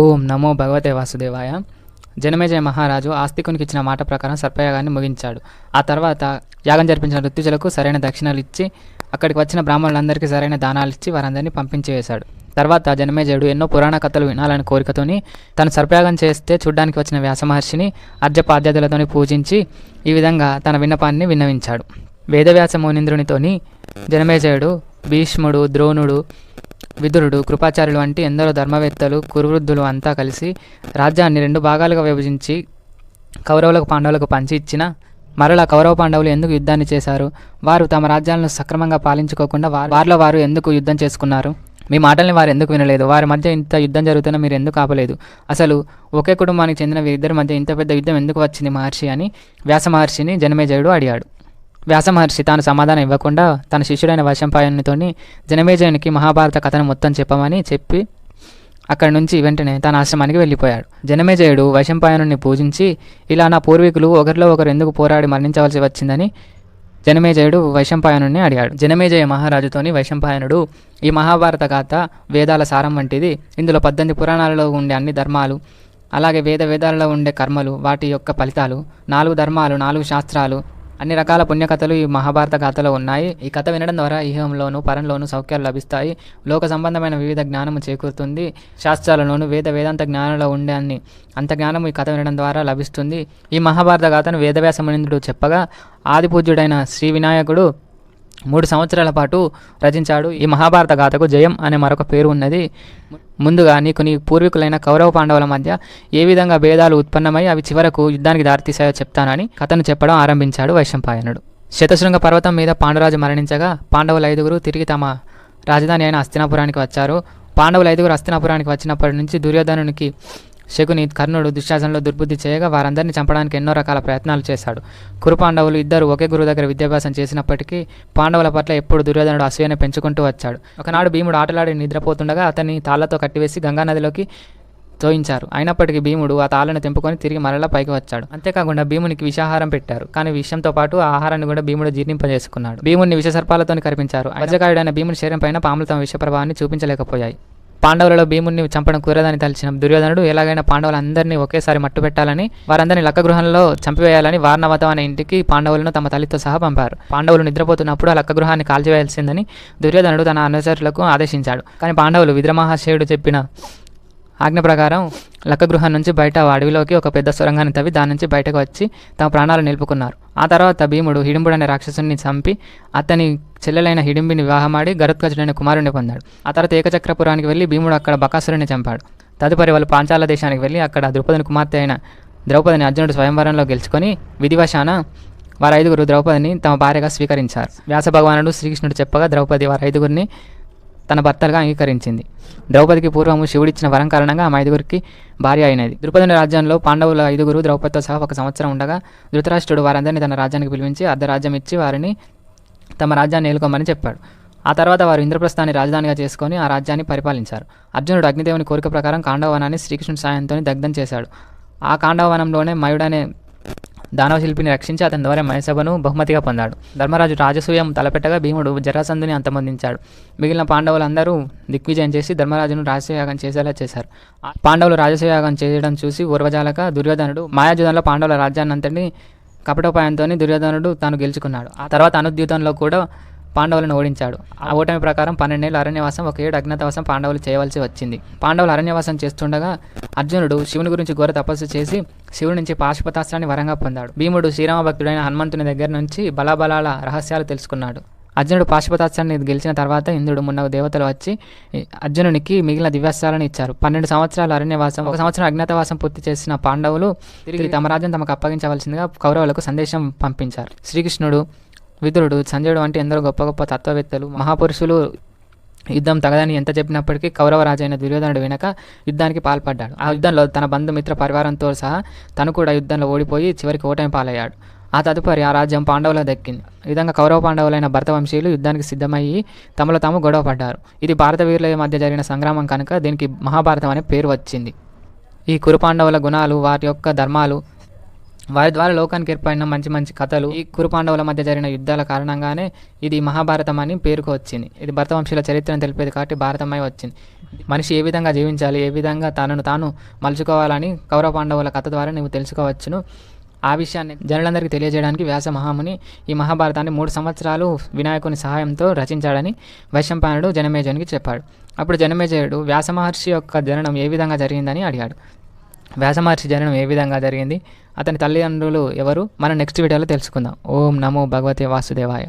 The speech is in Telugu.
ఓం నమో భగవతే వాసుదేవాయ. జనమేజయ మహారాజు ఆస్తికునికి ఇచ్చిన మాట ప్రకారం సర్పయాగాన్ని ముగించాడు. ఆ తర్వాత యాగం జరిపించిన ఋత్విజులకు సరైన దక్షిణలు ఇచ్చి అక్కడికి వచ్చిన బ్రాహ్మణులందరికీ సరైన దానాలు ఇచ్చి వారందరినీ పంపించివేశాడు. తర్వాత జనమేజయుడు ఎన్నో పురాణ కథలు వినాలని కోరికతోని తను సర్పయాగం చేస్తే చూడ్డానికి వచ్చిన వ్యాసమహర్షిని అర్జపాద్యాదులతోని పూజించి ఈ విధంగా తన విన్నపాన్ని విన్నవించాడు. వేదవ్యాస మునీంద్రునితోని జనమేజయుడు భీష్ముడు ద్రోణుడు విదురుడు కృపాచార్యులు వంటి ఎందరో ధర్మవేత్తలు కురువృద్ధులు అంతా కలిసి రాజ్యాన్ని రెండు భాగాలుగా విభజించి కౌరవులకు పాండవులకు పంచి ఇచ్చిన మరలా కౌరవ పాండవులు ఎందుకు యుద్ధాన్ని చేశారు? వారు తమ రాజ్యాలను సక్రమంగా పాలించుకోకుండా వారిలో వారు ఎందుకు యుద్ధం చేసుకున్నారు? మీ మాటల్ని వారు ఎందుకు వినలేదు? వారి మధ్య ఇంత యుద్ధం జరుగుతున్నా మీరు ఎందుకు ఆపలేదు? అసలు ఒకే కుటుంబానికి చెందిన వీరిద్దరి మధ్య ఇంత పెద్ద యుద్ధం ఎందుకు వచ్చింది మహర్షి అని వ్యాస మహర్షిని జనమేజయుడు అడిగాడు. వ్యాసమహర్షి తాను సమాధానం ఇవ్వకుండా తన శిష్యుడైన వైశంపాయనునితోని జనమేజయునికి మహాభారత కథను మొత్తం చెప్పమని చెప్పి అక్కడి నుంచి వెంటనే తన ఆశ్రమానికి వెళ్ళిపోయాడు. జనమేజయుడు వైశంపాయనుని పూజించి ఇలా నా పూర్వీకులు ఒకరిలో ఒకరు ఎందుకు పోరాడి మరణించవలసి వచ్చిందని? జనమేజయుడు వైశంపాయనుని అడిగాడు. జనమేజయ మహారాజుతోని వైశంపాయనుడు ఈ మహాభారత గాథ వేదాల సారం వంటిది. ఇందులో పద్దెనిమిది పురాణాలలో ఉండే అన్ని ధర్మాలు అలాగే వేద వేదాలలో ఉండే కర్మలు వాటి యొక్క ఫలితాలు నాలుగు ధర్మాలు నాలుగు శాస్త్రాలు అన్ని రకాల పుణ్యకథలు ఈ మహాభారత గాథలో ఉన్నాయి. ఈ కథ వినడం ద్వారా ఇహంలోను పరంలోను సౌఖ్యాలు లభిస్తాయి. లోక సంబంధమైన వివిధ జ్ఞానము చేకూరుతుంది. శాస్త్రాలలోను వేద వేదాంత జ్ఞానంలో ఉండే అన్ని అంత జ్ఞానం ఈ కథ వినడం ద్వారా లభిస్తుంది. ఈ మహాభారత గాథను వేదవ్యాస మునీంద్రుడు చెప్పగా ఆది పూజ్యుడైన శ్రీ వినాయకుడు మూడు సంవత్సరాల పాటు రచించాడు. ఈ మహాభారత గాథకు జయం అనే మరొక పేరు ఉన్నది. ముందుగా నీకు నీ పూర్వీకులైన కౌరవ పాండవుల మధ్య ఏ విధంగా భేదాలు ఉత్పన్నమై అవి చివరకు యుద్ధానికి దారితీసాయో చెప్తానని కథను చెప్పడం ఆరంభించాడు వైశంపాయనుడు. శతశృంగ పర్వతం మీద పాండురాజు మరణించగా పాండవుల ఐదుగురు తిరిగి తమ రాజధాని అయిన హస్తినాపురానికి వచ్చారు. పాండవుల ఐదుగురు హస్తినాపురానికి వచ్చినప్పటి నుంచి దుర్యోధనునికి శకుని కర్ణుడు దుశ్శాసనలో దుర్బుద్ధి చేయగా వారందరినీ చంపడానికి ఎన్నో రకాల ప్రయత్నాలు చేశాడు. కురు పాండవులు ఇద్దరు ఒకే గురువు దగ్గర విద్యాభ్యాసం చేసినప్పటికీ పాండవుల పట్ల ఎప్పుడు దుర్యోధనుడు అసూయను పెంచుకుంటూ వచ్చాడు. ఒకనాడు భీముడు ఆటలాడి నిద్రపోతుండగా అతన్ని తాళ్ళతో కట్టివేసి గంగానదిలోకి తోయించారు. అయినప్పటికీ భీముడు ఆ తాళ్ళను తెంపుకొని తిరిగి మరలా పైకి వచ్చాడు. అంతేకాకుండా భీమునికి విషాహారం పెట్టారు. కానీ విషంతో పాటు ఆ ఆహారాన్ని కూడా భీముడు జీర్ణింపజేసుకున్నాడు. భీముడిని విషసర్పాలతో కనిపించారు అజగాయుడైన భీముని శరీరం పైన పాములు తమ విష ప్రభావాన్ని చూపించలేకపోయాయి. పాండవులలో భీముడిని చంపడం కుదరదని తలిచిన దుర్యోధనుడు ఎలాగైనా పాండవులందరినీ ఒకేసారి మట్టు పెట్టాలని వారందరినీ లక్కగృహంలో చంపివేయాలని వారణవతం అనే ఇంటికి పాండవులను తమ తల్లితో సహా పంపారు. పాండవులు నిద్రపోతున్నప్పుడు ఆ లక్కగృహాన్ని కాల్చివేయాల్సిందని దుర్యోధనుడు తన అనుచరులకు ఆదేశించాడు. కానీ పాండవులు విద్రమహాశయుడు చెప్పిన ఆజ్ఞ ప్రకారం లక్కగృహం నుంచి బయట అడవిలోకి ఒక పెద్ద సొరంగాన్ని తవ్వి దాని నుంచి బయటకు వచ్చి తమ ప్రాణాలు నిలుపుకున్నారు. ఆ తర్వాత భీముడు హిడింబుడు అనే రాక్షసుని చంపి అతని చెల్లెలైన హిడింబిని వివాహమాడి గరుత్కజుడైన కుమారుని పొందాడు. ఆ తర్వాత ఏకచక్రపురానికి వెళ్ళి భీముడు అక్కడ బకాసురుని చంపాడు. తదుపరి వాళ్ళు పాంచాల దేశానికి వెళ్ళి అక్కడ ద్రౌపదిని కుమార్తె అయిన ద్రౌపదిని అర్జునుడు స్వయంవరంలో గెలుచుకొని విధివశాన వారు ఐదుగురు ద్రౌపదిని తమ భార్యగా స్వీకరించారు. వ్యాస భగవానుడు శ్రీకృష్ణుడు చెప్పగా ద్రౌపది వారి ఐదుగురిని తన భర్తలుగా అంగీకరించింది. ద్రౌపదికి పూర్వము శివుడిచ్చిన వరం కారణంగా ఆమె ఐదుగురికి భార్య అయినది. ద్రుపదుని రాజ్యంలో పాండవుల ఐదుగురు ద్రౌపదితో సహా ఒక సంవత్సరం ఉండగా ధృతరాష్ట్రుడు వారందరినీ తన రాజ్యానికి పిలిపించి అర్ధరాజ్యం ఇచ్చి వారిని తమ రాజ్యాన్ని ఏలుకోమని చెప్పాడు. ఆ తర్వాత వారు ఇంద్రప్రస్థాన్ని రాజధానిగా చేసుకొని ఆ రాజ్యాన్ని పరిపాలించారు. అర్జునుడు అగ్నిదేవుని కోరిక ప్రకారం కాండవనాన్ని శ్రీకృష్ణుడి సాయంతో దగ్ధం చేశాడు. ఆ కాండవనంలోనే మయుడనే దానవ శిల్పిని రక్షించి అతని ద్వారా మయసభను బహుమతిగా పొందాడు. ధర్మరాజు రాజసూయం తలపెట్టగా భీముడు జరాసంధుని అంతమొందించాడు. మిగిలిన పాండవులందరూ దిగ్విజయం చేసి ధర్మరాజును రాజసూయాగం చేసేలా చేశారు. ఆ పాండవులు రాజసూయాగం చేయడం చూసి ఉర్వజాలక దుర్యోధనుడు మాయాజుధంలో పాండవుల రాజ్యాన్ని కపటోపాయంతో దుర్యోధనుడు తాను గెలుచుకున్నాడు. ఆ తర్వాత అనుద్యూతంలో కూడా పాండవులను ఓడించాడు. ఆ ఓటమి ప్రకారం పన్నెండేళ్ళు అరణ్యవాసం ఒక ఏడు అజ్ఞాతవాసం పాండవులు చేయవలసి వచ్చింది. పాండవులు అరణ్యవాసం చేస్తుండగా అర్జునుడు శివుని గురించి ఘోర తపస్సు చేసి శివుడి నుంచి పాశుపతాస్త్రాన్ని వరంగా పొందాడు. భీముడు శ్రీరామ భక్తుడైన హనుమంతుని దగ్గర నుంచి బలాబలాల రహస్యాలు తెలుసుకున్నాడు. అర్జునుడు పాశుపతాస్త్రాన్ని గెలిచిన తర్వాత ఇంద్రుడు మున్న దేవతలు వచ్చి అర్జునునికి మిగిలిన దివ్యాస్త్రాలను ఇచ్చారు. పన్నెండు సంవత్సరాల అరణ్యవాసం ఒక సంవత్సరం అజ్ఞాతవాసం పూర్తి చేసిన పాండవులు తిరిగి తమ రాజ్యం తమకు అప్పగించవలసిందిగా కౌరవులకు సందేశం పంపించారు. శ్రీకృష్ణుడు విదురుడు సంజయుడు వంటి ఎందరో గొప్ప గొప్ప తత్వవేత్తలు మహాపురుషులు యుద్ధం తగదని ఎంత చెప్పినప్పటికీ కౌరవ అయిన దుర్యోధనుడు వెనక యుద్ధానికి పాల్పడ్డాడు. ఆ యుద్ధంలో తన బంధుమిత్ర పరివారంతో సహా తను కూడా యుద్ధంలో ఓడిపోయి చివరికి ఓటమి పాలయ్యాడు. ఆ తదుపరి ఆ రాజ్యం పాండవులకు దక్కింది. ఈ విధంగా కౌరవ పాండవులైన భరతవంశీయులు యుద్ధానికి సిద్ధమయ్యి తమలో తాము గొడవ పడ్డారు. ఇది భారత వీరుల మధ్య జరిగిన సంగ్రామం కనుక దీనికి మహాభారతం అనే పేరు వచ్చింది. ఈ కురు పాండవుల గుణాలు వారి యొక్క ధర్మాలు వారి ద్వారా లోకానికి ఏర్పడిన మంచి మంచి కథలు ఈ కురు పాండవుల మధ్య జరిగిన యుద్ధాల కారణంగానే ఇది మహాభారతం అని పేరుకు వచ్చింది. ఇది భరతవంశీల చరిత్రను తెలిపేది కాబట్టి భారతమై వచ్చింది. మనిషి ఏ విధంగా జీవించాలి ఏ విధంగా తనను తాను మలుచుకోవాలని కౌరవ పాండవుల కథ ద్వారా నువ్వు తెలుసుకోవచ్చును. ఆ విషయాన్ని జనులందరికీ తెలియజేయడానికి వ్యాస మహాముని ఈ మహాభారతాన్ని మూడు సంవత్సరాలు వినాయకుని సహాయంతో రచించాడని వైశంపాయనుడు జనమేజయునికి చెప్పాడు. అప్పుడు జనమేజయుడు వ్యాస మహర్షి యొక్క జననం ఏ విధంగా జరిగిందని అడిగాడు. వ్యాసమహర్షి జననం ఏ విధంగా జరిగింది? అతని తల్లిదండ్రులు ఎవరు? మనం నెక్స్ట్ వీడియోలో తెలుసుకుందాం. ఓం నమో భగవతే వాసుదేవాయ.